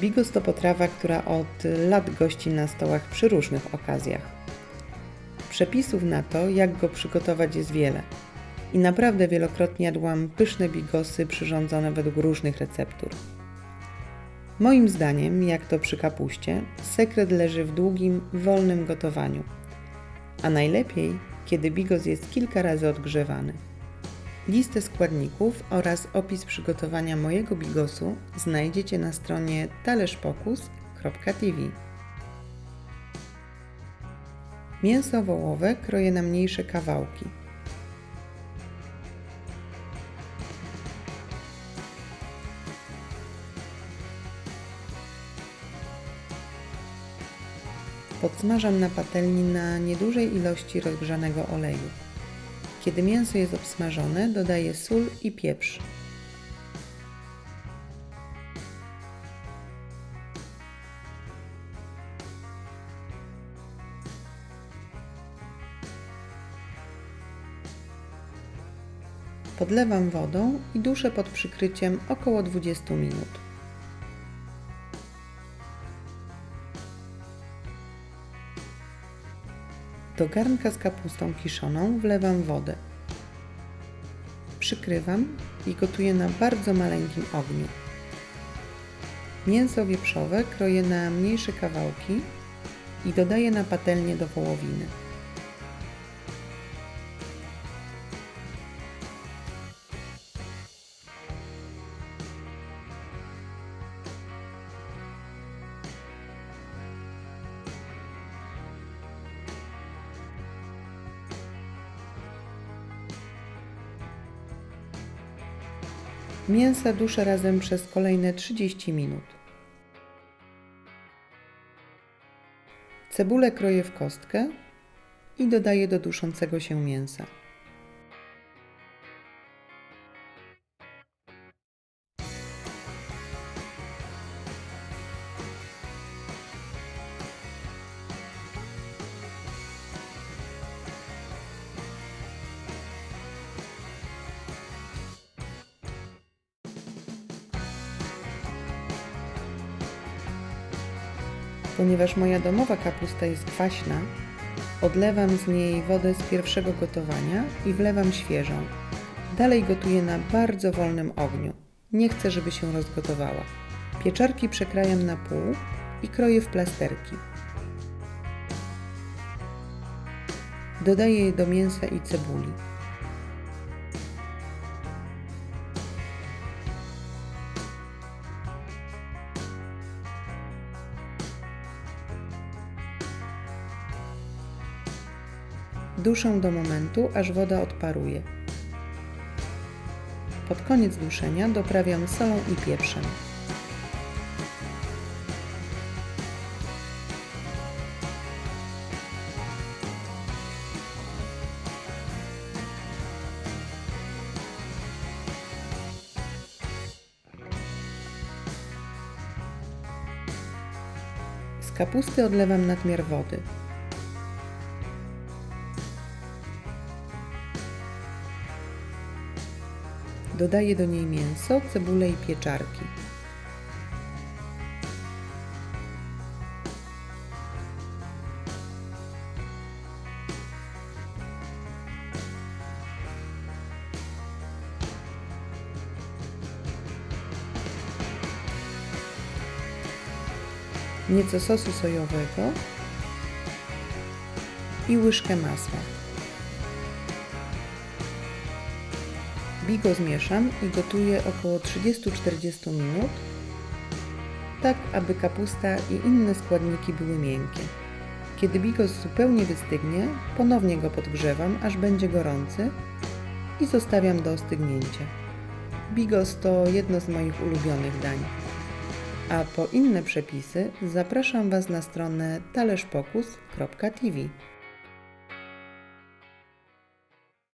Bigos to potrawa, która od lat gości na stołach przy różnych okazjach. Przepisów na to, jak go przygotować jest wiele. I naprawdę wielokrotnie jadłam pyszne bigosy przyrządzone według różnych receptur. Moim zdaniem, jak to przy kapuście, sekret leży w długim, wolnym gotowaniu. A najlepiej, kiedy bigos jest kilka razy odgrzewany. Listę składników oraz opis przygotowania mojego bigosu znajdziecie na stronie talerzpokus.tv. Mięso wołowe kroję na mniejsze kawałki. Podsmażam na patelni na niedużej ilości rozgrzanego oleju. Kiedy mięso jest obsmażone, dodaję sól i pieprz. Podlewam wodą i duszę pod przykryciem około 20 minut. Do garnka z kapustą kiszoną wlewam wodę. Przykrywam i gotuję na bardzo maleńkim ogniu. Mięso wieprzowe kroję na mniejsze kawałki i dodaję na patelnię do wołowiny. Mięsa duszę razem przez kolejne 30 minut. Cebulę kroję w kostkę i dodaję do duszącego się mięsa. Ponieważ moja domowa kapusta jest kwaśna, odlewam z niej wodę z pierwszego gotowania i wlewam świeżą. Dalej gotuję na bardzo wolnym ogniu. Nie chcę, żeby się rozgotowała. Pieczarki przekrajam na pół i kroję w plasterki. Dodaję je do mięsa i cebuli. Duszę do momentu, aż woda odparuje. Pod koniec duszenia doprawiam solą i pieprzem. Z kapusty odlewam nadmiar wody. Dodaję do niej mięso, cebulę i pieczarki. Nieco sosu sojowego i łyżkę masła. Bigo zmieszam i gotuję około 30-40 minut, tak aby kapusta i inne składniki były miękkie. Kiedy bigos zupełnie wystygnie, ponownie go podgrzewam, aż będzie gorący i zostawiam do ostygnięcia. Bigos to jedno z moich ulubionych dań. A po inne przepisy zapraszam Was na stronę talerzpokus.tv.